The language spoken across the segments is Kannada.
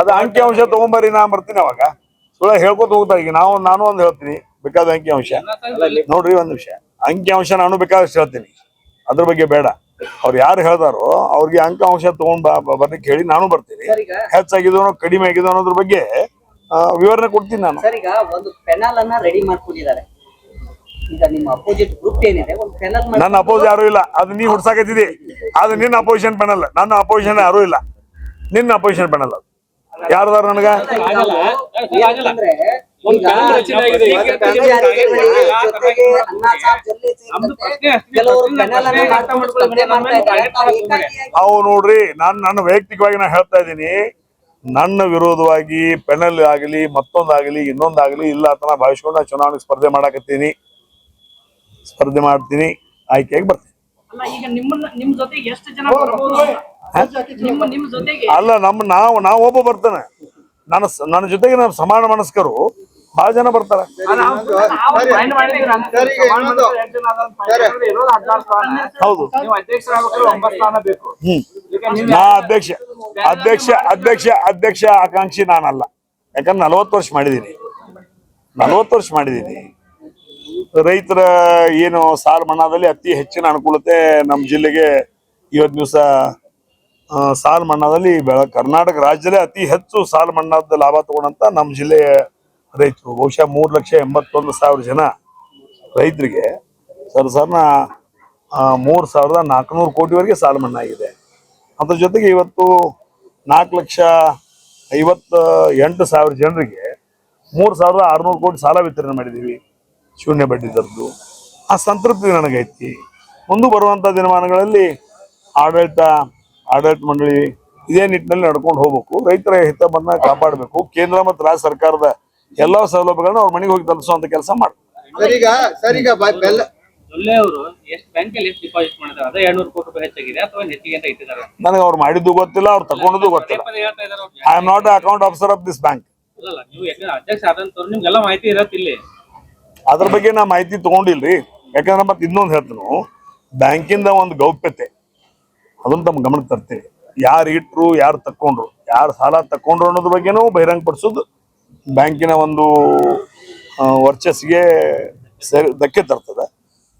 ಅದು ಅಂಕಿ ಅಂಶ ತಗೊಂಬರಿ ನಾ ಬರ್ತೀನಿ ಅವಾಗ. ಸುಳ್ಳ ಹೇಳ್ಕೊತ ಹೋಗ್ತಾ ಈಗ ನಾವು ನಾನು ಒಂದು ಹೇಳ್ತೀನಿ. ಬೇಕಾದ ಅಂಕಿ ಅಂಶ. ನೋಡ್ರಿ ಒಂದ್ ವಿಷಯ ಅಂಕಿ ಅಂಶ ನಾನು ಬೇಕಾದಷ್ಟು ಹೇಳ್ತೀನಿ. ಅದ್ರ ಬಗ್ಗೆ ಬೇಡ. ಅವ್ರು ಯಾರು ಹೇಳ್ದಾರೋ ಅವ್ರಿಗೆ ಅಂಕ ಅಂಶ ತಗೊಂಡ್ ಬರ್ಲಿಕ್ಕೆ ಹೇಳಿ ನಾನು ಬರ್ತೀನಿ. ಈಗ ಕಡಿಮೆ ಆಗಿದೋ ಅನ್ನೋದ್ರ ಬಗ್ಗೆ ವಿವರಣೆ ಕೊಡ್ತೀನಿ ನಾನು. ಸರ್ ಈಗ ಒಂದು ಪೆನಲ್ ಅನ್ನ ರೆಡಿ ಮಾಡ್ಕೊಂಡಿದ್ದಾರೆ. ಈಗ ನಿಮ್ಮ ಅಪೋಸಿಟ್ ಗ್ರೂಪ್ ಏನಿದೆ ಒಂದು ಪೆನಲ್ ನನ್ನ ಅಪೋಸ್ ಯಾರು ಇಲ್ಲ. ಅದು ನೀ ಹುಡ್ಸಾಕತ್ತಿದಿ. ಅದು ನಿನ್ನ ಅಪೋಸಿಷನ್ ಪೆನಲ್ ನನ್ನ ಅಪೋಸಿಷನ್ ಯಾರು ಇಲ್ಲ. ನಿನ್ನ ಅಪೋಸಿಷನ್ ಪೆನಲ್ ಅದು. ಯಾರ್ದಾರ ನನಗ? ಅವು ನೋಡ್ರಿ, ನಾನು ನನ್ನ ವೈಯಕ್ತಿಕವಾಗಿ ನಾ ಹೇಳ್ತಾ ಇದ್ದೀನಿ. ನನ್ನ ವಿರೋಧವಾಗಿ ಪೆನಲ್ ಆಗಲಿ, ಮತ್ತೊಂದಾಗಲಿ, ಇನ್ನೊಂದಾಗಲಿ ಇಲ್ಲ ಅಂತ ನಾ ಭಾವಿಸ್ಕೊಂಡು ನಾ ಚುನಾವಣೆ ಸ್ಪರ್ಧೆ ಮಾಡಕತ್ತೀನಿ. ಸ್ಪರ್ಧೆ ಮಾಡ್ತೀನಿ. ಆಯ್ಕೆಯಾಗಿ ಬರ್ತೀನಿ. ಅಲ್ಲ ನಿಮ್ಮ ಜೊತೆಗೆ. ಅಲ್ಲ ನಮ್ಮ ನಾವು ನಾವು ಒಬ್ಬ ಬರ್ತಾನೆ. ನನ್ನ ಸ- ನನ್ನ ಜೊತೆಗೆ ನಾನು ಸಮಾನ ಮನಸ್ಕರು ಬಹಳ ಜನ ಬರ್ತಾರೆ. ಹೌದು. ನೀವು ಅಧ್ಯಕ್ಷರಾಗಬೇಕಾದ್ರೆ ಒಂಬತ್ತು ಸ್ಥಾನ ಬೇಕು. ಹ್ಮ್. ಈಗ ನೀವು ನಾ ಅಧ್ಯಕ್ಷ ಅಧ್ಯಕ್ಷ ಅಧ್ಯಕ್ಷ ಅಧ್ಯಕ್ಷ ಆಕಾಂಕ್ಷಿ ನಾನಲ್ಲ. ಯಾಕಂದ್ರೆ ನಲವತ್ತು ವರ್ಷ ಮಾಡಿದ್ದೀನಿ. ನಲವತ್ತು ವರ್ಷ ಮಾಡಿದ್ದೀನಿ. ರೈತರ ಏನು ಸಾಲ ಮನ್ನಾದಲ್ಲಿ ಅತಿ ಹೆಚ್ಚಿನ ಅನುಕೂಲತೆ ನಮ್ಮ ಜಿಲ್ಲೆಗೆ ಇವತ್ತು ದಿವಸ ಸಾಲ ಮನ್ನಾದಲ್ಲಿ ಬೆಳ, ಕರ್ನಾಟಕ ರಾಜ್ಯದಲ್ಲೇ ಅತಿ ಹೆಚ್ಚು ಸಾಲ ಮನ್ನಾದ ಲಾಭ ತಗೊಂಡಂತ ನಮ್ಮ ಜಿಲ್ಲೆಯ ರೈತರು. ಬಹುಶಃ ಮೂರು ಲಕ್ಷ ಎಂಬತ್ತೊಂದು ಸಾವಿರ ಜನ ರೈತರಿಗೆ ಸರ್ ಸರ್ನ ಮೂರು ಸಾವಿರದ ನಾಲ್ಕುನೂರು ಕೋಟಿವರೆಗೆ ಸಾಲ ಮನ್ನಾ ಆಗಿದೆ. ಅದ್ರ ಜೊತೆಗೆ ಇವತ್ತು ನಾಲ್ಕು ಲಕ್ಷ ಐವತ್ತ ಎಂಟು ಸಾವಿರ ಜನರಿಗೆ ಮೂರು ಸಾವಿರದ ಆರುನೂರು ಕೋಟಿ ಸಾಲ ವಿತರಣೆ ಮಾಡಿದ್ದೀವಿ. ಶೂನ್ಯ ಬಡ್ಡಿ ದರದ್ದು. ಆ ಸಂತೃಪ್ತಿ ನನಗೈತಿ. ಮುಂದೆ ಬರುವಂಥ ದಿನಮಾನಗಳಲ್ಲಿ ಆಡಳಿತ ಆಡಳಿತ ಮಂಡಳಿ ಇದೇ ನಿಟ್ಟಿನಲ್ಲಿ ನಡ್ಕೊಂಡು ಹೋಗ್ಬೇಕು. ರೈತರ ಹಿತವನ್ನ ಕಾಪಾಡಬೇಕು. ಕೇಂದ್ರ ಮತ್ತು ರಾಜ್ಯ ಸರ್ಕಾರದ ಎಲ್ಲಾ ಸೌಲಭ್ಯಗಳನ್ನ ಅವ್ರ ಮನೆಗೆ ಹೋಗಿ ತಲುಪಿಸುವಂತ ಕೆಲಸ ಮಾಡ್ತಾರೆ ಸರಿಗ ಸರಿಗ ಬೆಲ್ಲ ನನಗೆ ಅವ್ರು ಮಾಡಿದ್ದು ಗೊತ್ತಿಲ್ಲ ಅವ್ರು ತಗೊಂಡದ್ದು ಪದೇ ಗೊತ್ತಿಲ್ಲ. I am not account officer of this bank ಅಲ್ಲಲ್ಲ ನೀವು ಯಾಕಂದ್ರೆ ಅಧ್ಯಕ್ಷ ಆದಂತವ್ರು ನಿಮ್ಗೆಲ್ಲ ಮಾಹಿತಿ ಇರತ್ತೆ ಇಲ್ಲಿ. ಅದ್ರ ಬಗ್ಗೆ ನಾ ಮಾಹಿತಿ ತಗೊಂಡಿಲ್ರಿ. ಯಾಕಂದ್ರೆ ಮತ್ತೆ ಇನ್ನೊಂದು ಹೇಳ್ತೀನಿ ಬ್ಯಾಂಕಿಂದ ಒಂದು ಗೌಪ್ಯತೆ. ಅದನ್ನ ತಮ್ಮ ಗಮನಕ್ಕೆ ತರ್ತೀವಿ. ಯಾರು ಇಟ್ಟರು ಯಾರು ತಕ್ಕೊಂಡ್ರು ಯಾರು ಸಾಲ ತಕ್ಕೊಂಡ್ರು ಅನ್ನೋದ್ರ ಬಗ್ಗೆನೂ ಬಹಿರಂಗ ಪಡಿಸೋದು ಬ್ಯಾಂಕಿನ ಒಂದು ವರ್ಚಸ್ಸಿಗೆ ಸರಿ ಧಕ್ಕೆ ತರ್ತದೆ.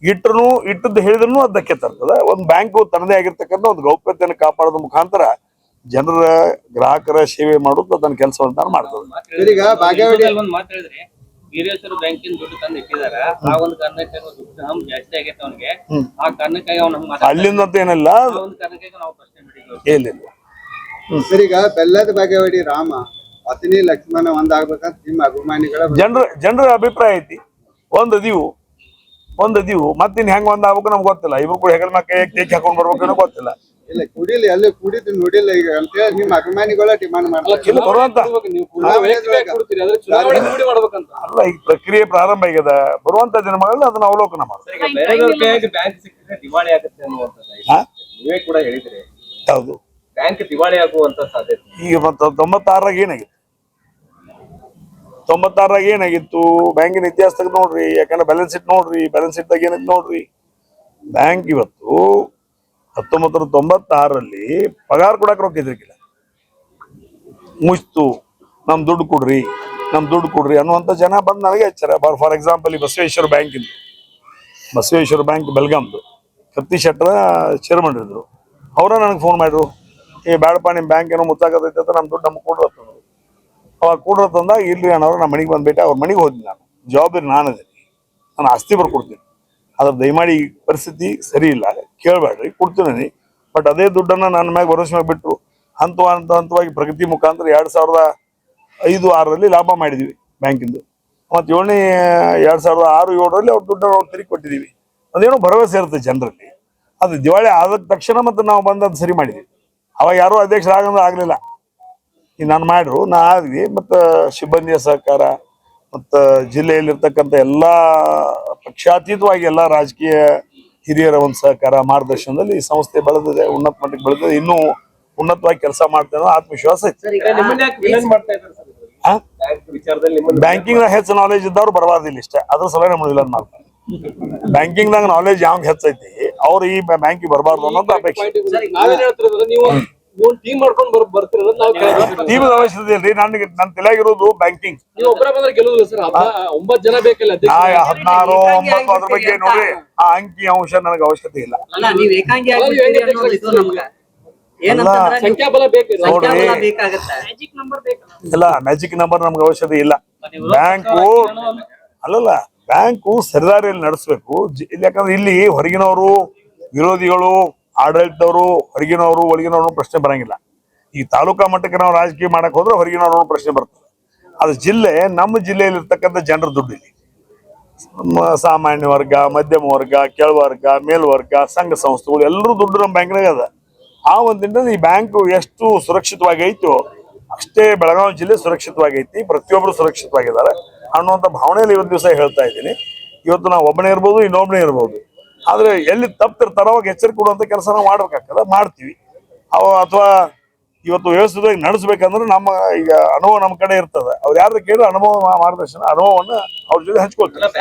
ಇಟ್ಟರು ಇಟ್ಟದ್ದು ಹೇಳಿದ್ರು ಅದು ಧಕ್ಕೆ ತರ್ತದೆ. ಒಂದು ಬ್ಯಾಂಕು ತನ್ನದೇ ಆಗಿರ್ತಕ್ಕಂಥ ಒಂದು ಗೌಪ್ಯತೆಯನ್ನು ಕಾಪಾಡೋದ್ರ ಮುಖಾಂತರ ಜನರ ಗ್ರಾಹಕರ ಸೇವೆ ಮಾಡೋದು ಅದನ್ನ ಕೆಲಸವನ್ನು ಮಾಡ್ತದೆ. ಒಂದ್ ವೀರೇಶ್ವರ ಬ್ಯಾಂಕಿನ ದುಡ್ಡು ತಂದು ಇಟ್ಟಿದಾರ. ಆ ಒಂದು ಕಾರಣಕ್ಕೆ ದುಡ್ಡು ಹಮ್ ಜಾಸ್ತಿ ಆಗೈತೆ ಅವನಿಗೆ. ಆ ಕಾರಣಕ್ಕಾಗಿ ಅವ್ನು ಹಂಗ್ ಮಾತಾಡ್ತಾನೆ. ಅಲ್ಲಿಂದ ಅಂತ ಏನಿಲ್ಲ. ಆ ಒಂದು ಕಾರಣಕ್ಕಾಗಿ ನಾವು ಪ್ರಶ್ನೆ ಮಾಡಿದ್ವಿ ಏನಿಲ್ಲ. ಸರಿಗ ಬೆಲ್ಲದ ಬಾಗೇವಾಡಿ ರಾಮ ಅತಿನಿ ಲಕ್ಷ್ಮಣ ಒಂದಾಗ್ಬೇಕಂತ ನಿಮ್ಮ ಅಭಿಮಾನಿಗಳ ಜನರ ಜನರ ಅಭಿಪ್ರಾಯ ಐತಿ. ಒಂದು ಅದೀವು. ಒಂದು ಅದೀವು. ಮತ್ತಿನ್ ಹೆಂಗ್ ಒಂದ್ ಆಗ್ಬೇಕು ನಮ್ಗೆ ಗೊತ್ತಿಲ್ಲ. ಇವ್ರು ಕೂಡ ಹೆಗಲ್ ಮ್ಯಾಗ ಕೈ ಕೇಕ್ ಹಾಕೊಂಡ್ ಬರ್ಬೇಕನ್ನೋ ಗೊತ್ತಿಲ್ಲ. ಇಲ್ಲ ಕುಡಿಲಿ ಅಲ್ಲಿ ಕುಡಿದು ನೋಡಿಲ್ಲ ಈಗ. ಅಂತೇಳಿ ನಿಮ್ಮ ಅಭಿಮಾನಿಗಳ ಡಿಮಾಂಡ್ ಮಾಡ್ತಾರೆ ಇಲ್ಲ ಬರುವಂತ ಅಲ್ಲ ಈ ಪ್ರಕ್ರಿಯೆ ಪ್ರಾರಂಭ ಆಗ್ಯದ ಬರುವಂತ ದಿನಗಳಲ್ಲಿ ಅದನ್ನ ಅವಲೋಕನ ಮಾಡ್ತಾರೆ ಈಗ ಬ್ಯಾಂಕ್ ದಿವಾಳಿ ಆಗುತ್ತೆ ಅನ್ನುವಂಥದ್ದು ಹಾ? ನೀವೇ ಕೂಡ ಹೇಳಿದ್ರಿ. ಹೌದು. ಬ್ಯಾಂಕ್ ದಿವಾಳಿ ಆಗುವಂತ ಸಾಧ್ಯತೆ ಈಗ ಮತ್ತೆ ತೊಂಬತ್ತಾರಾಗ ಏನಾಗಿತ್ತು? ತೊಂಬತ್ತಾರಾಗ ಏನಾಗಿತ್ತು? ಬ್ಯಾಂಕಿನ ಇತಿಹಾಸದಾಗ ನೋಡ್ರಿ ಯಾಕಂದ್ರೆ ಬ್ಯಾಲೆನ್ಸ್ ಶೀಟ್ ನೋಡ್ರಿ ಬ್ಯಾಲೆನ್ಸ್ ಶೀಟ್ದಾಗ ಏನಾಯ್ತು ನೋಡ್ರಿ? ಬ್ಯಾಂಕ್ ಇವತ್ತು ಹತ್ತೊಂಬತ್ತು ನೂರ ತೊಂಬತ್ತಾರರಲ್ಲಿ ಪಗಾರ ಕೊಡಕ್ಕೆ ರೊಕ್ಕ ಇದ್ರಿಕಿಲ್ಲ. ಮುಚ್ತು ನಮ್ ದುಡ್ಡು ಕೊಡ್ರಿ, ನಮ್ ದುಡ್ಡು ಕೊಡ್ರಿ ಅನ್ನುವಂಥ ಜನ ಬಂದು ನನಗೆ ಎಚ್ಚರ. ಫಾರ್ ಎಕ್ಸಾಂಪಲ್ ಈ ಬಸವೇಶ್ವರ ಬ್ಯಾಂಕ್ ಇಂದು ಬಸವೇಶ್ವರ ಬ್ಯಾಂಕ್ ಬೆಲ್ಗಾಮ್ದು ಕತ್ತಿ ಶೆಟ್ಟರ ಚೇರ್ಮನ್ ಇದ್ರು. ಅವರ ನನಗೆ ಫೋನ್ ಮಾಡಿದ್ರು. ಏ, ಬ್ಯಾಡಪ್ಪ ನಿಮ್ಮ ಬ್ಯಾಂಕ್ ಏನೋ ಮುಚ್ಚಾಕತೈತೆ ಅಂತ ನಮ್ಮ ದುಡ್ಡು ನಮ್ಗೆ ಕೊಡ್ರ ಅವಾಗ ಕೊಡ್ರ ತಂದಾಗ ಇಲ್ಲಿ ಅಣ್ಣವ್ರು ನಮ್ಮ ಮನೆಗೆ ಬಂದ್ಬಿಟ್ಟೆ. ಅವ್ರ ಮನೆಗೆ ಹೋದ್ನಿ ನಾನು. ಜವಾಬ್ದಾರಿ ನಾನು ಅದೇನಿ ನಾನು ಆಸ್ತಿ ಬರ್ಕೊಡ್ತೀನಿ. ಅದ್ರ ದಯಮಾಡಿ ಪರಿಸ್ಥಿತಿ ಸರಿ ಇಲ್ಲ. ಕೇಳಬೇಡ್ರಿ, ಕೊಡ್ತೀನಿ ಬಟ್ ಅದೇ ದುಡ್ಡನ್ನು ನನ್ನ ಮ್ಯಾಗ ಭರವಸೆ ಮ್ಯಾಗ ಬಿಟ್ಟರು ಹಂತ ಹಂತ ಹಂತವಾಗಿ ಪ್ರಗತಿ ಮುಖಾಂತರ ಎರಡು ಸಾವಿರದ ಐದು, ಆರರಲ್ಲಿ ಲಾಭ ಮಾಡಿದ್ವಿ ಬ್ಯಾಂಕಿಂದು. ಮತ್ತು ಏಳನೇ, ಎರಡು ಸಾವಿರದ ಆರು, ಏಳರಲ್ಲಿ ಅವ್ರ ದುಡ್ಡನ್ನು ಅವ್ರು ತಿರುಗಿ ಕೊಟ್ಟಿದ್ದೀವಿ ಅದೇನೋ ಭರವಸೆ ಇರುತ್ತೆ ಜನರಲ್ಲಿ. ಅದು ದಿವಾಳಿ ಆದ ತಕ್ಷಣ ಮತ್ತು ನಾವು ಬಂದು ಅದು ಸರಿ ಮಾಡಿದ್ವಿ. ಅವಾಗ ಯಾರೂ ಅಧ್ಯಕ್ಷರಾಗಂದ್ರೆ ಆಗಲಿಲ್ಲ. ಈಗ ನಾನು ಮಾಡ್ರು, ನಾ ಆದ್ವಿ, ಮತ್ತು ಸಿಬ್ಬಂದಿಯ ಸಹಕಾರ, ಮತ್ತು ಜಿಲ್ಲೆಯಲ್ಲಿರ್ತಕ್ಕಂಥ ಎಲ್ಲ ಪಕ್ಷಾತೀತವಾಗಿ ಎಲ್ಲ ರಾಜಕೀಯ ಹಿರಿಯರ ಒಂದು ಸಹಕಾರ ಮಾರ್ಗದರ್ಶನದಲ್ಲಿ ಈ ಸಂಸ್ಥೆ ಬೆಳೆದಿದೆ ಉನ್ನತ ಮಟ್ಟಕ್ಕೆ ಬೆಳೆದಿದೆ ಇನ್ನೂ ಉನ್ನತವಾಗಿ ಕೆಲಸ ಮಾಡ್ತೇವೆ ಅನ್ನೋ ಆತ್ಮವಿಶ್ವಾಸ ಐತಿ ಸರ್ ಈಗ ನಿಮ್ಮನ್ನ ಯಾಕೆ ವಿಲನ್ ಮಾಡ್ತಾ ಇದ್ದಾರೆ ಸರ್? ಆ? ಬ್ಯಾಂಕ್ ವಿಚಾರದಲ್ಲಿ ನಿಮ್ಮನ್ನ ಬ್ಯಾಂಕಿಂಗ್ ಹೆಚ್ಚು ನಾಲೆಜ್ ಇದ್ದವ್ರು ಬರಬಾರ್ದಿಲ್ಲ ಇಷ್ಟೇ. ಅದ್ರ ಸಲಹೆ ನಮ್ಮ ನಾವು ಬ್ಯಾಂಕಿಂಗ್ ಬ್ಯಾಂಕಿಂಗ್ನಾಗ ನಾಲೆಜ್ ಯಾವ ಹೆಚ್ಚೈತಿ? ಅವ್ರು ಈ ಬ್ಯಾಂಕಿಗೆ ಬರಬಾರ್ದು ಅನ್ನೋದು ಅಪೇಕ್ಷೆ. ಟೀಮ್ ಮಾಡ್ಕೊಂಡ್ ಬರ್ ಬರ್ತೀರ. ಟೀಮ್ ಅವಶ್ಯಕತೆ ನನಗೆ ನನ್ನ ತಲೆಯಾಗಿರೋದು ಬ್ಯಾಂಕಿಂಗ್ ನೀವ್ ಒಬ್ಬರ ಬಂದ್ರೆ ಗೆಲ್ಲುದಿಲ್ಲ ಸರ್. ಒಂಬತ್ ಜನ ಬೇಕಲ್ಲ ನಾ ಅಧ್ಯಕ್ಷ ಹದಿನಾರು ಒಂಬತ್ತು ಅದ್ರ ಬಗ್ಗೆ ನೋಡಿ ಆ ಅಂಕಿ ಅಂಶ ನನಗೆ ಅವಶ್ಯಕತೆ ಇಲ್ಲ. ಇಲ್ಲ ಮ್ಯಾಜಿಕ್ ನಂಬರ್ ನಮ್ಗೆ ಅವಶ್ಯಕತೆ ಇಲ್ಲ. ಬ್ಯಾಂಕು ಅಲ್ಲಲ್ಲ ಬ್ಯಾಂಕು ಸರಿದಾರಿಯಲ್ಲಿ ನಡೆಸಬೇಕು. ಯಾಕಂದ್ರೆ ಇಲ್ಲಿ ಹೊರಗಿನವರು ವಿರೋಧಿಗಳು ಆಡಳಿತದವರು, ಹೊರಗಿನವರು ಒಳಗಿನವರು ಪ್ರಶ್ನೆ ಬರಂಗಿಲ್ಲ. ಈ ತಾಲೂಕಾ ಮಟ್ಟಕ್ಕೆ ನಾವು ರಾಜಕೀಯ ಮಾಡಕ್ಕೆ ಹೋದ್ರೆ ಹೊರಗಿನವರು ಪ್ರಶ್ನೆ ಬರ್ತದೆ. ಅದು ಜಿಲ್ಲೆ, ನಮ್ಮ ಜಿಲ್ಲೆಯಲ್ಲಿ ಇರ್ತಕ್ಕಂಥ ಜನರ ದುಡ್ಡು ಇಲ್ಲಿ. ಸಾಮಾನ್ಯ ವರ್ಗ, ಮಧ್ಯಮ ವರ್ಗ ಕೆಳವರ್ಗ ಮೇಲ್ವರ್ಗ ಸಂಘ ಸಂಸ್ಥೆಗಳು, ಎಲ್ಲರೂ ದುಡ್ಡು ನಮ್ಮ ಬ್ಯಾಂಕ್ನಾಗ ಅದ. ಆ ಒಂದಿಂದ ಈ ಬ್ಯಾಂಕು ಎಷ್ಟು ಸುರಕ್ಷಿತವಾಗಿ ಐತೋ ಅಷ್ಟೇ ಬೆಳಗಾವಿ ಜಿಲ್ಲೆ ಸುರಕ್ಷಿತವಾಗೈತಿ ಪ್ರತಿಯೊಬ್ಬರು ಸುರಕ್ಷಿತವಾಗಿದ್ದಾರೆ ಅನ್ನುವಂಥ ಭಾವನೆಯಲ್ಲಿ ಇವತ್ತು ದಿವಸ ಹೇಳ್ತಾ ಇದ್ದೀನಿ. ಇವತ್ತು ನಾವು ಒಬ್ಬನೇ ಇರ್ಬೋದು, ಇನ್ನೊಬ್ಬನೇ ಇರ್ಬೋದು. ಆದ್ರೆ ಎಲ್ಲಿ ತಪ್ಪಿರ್ತಾರ ಅವಾಗ ಎಚ್ಚರಿಕೆ ಕೊಡುವಂತ ಕೆಲಸ ಮಾಡ್ಬೇಕಾಗ್ತದೆ ಮಾಡ್ತೀವಿ. ಅವ ಅಥವಾ ಇವತ್ತು ವ್ಯವಸ್ಥಿತವಾಗಿ ನಡೆಸ್ಬೇಕಂದ್ರೆ ನಮ್ಮ ಈಗ ಅನುಭವ ನಮ್ಮ ಕಡೆ ಇರ್ತದೆ. ಅವ್ರು ಯಾರು ಕೇಳಿ ಅನುಭವ ಮಾರ್ಗದರ್ಶನ, ಅನುಭವವನ್ನು ಅವ್ರ ಜೊತೆ ಹಂಚ್ಕೊಳ್ತಾರೆ.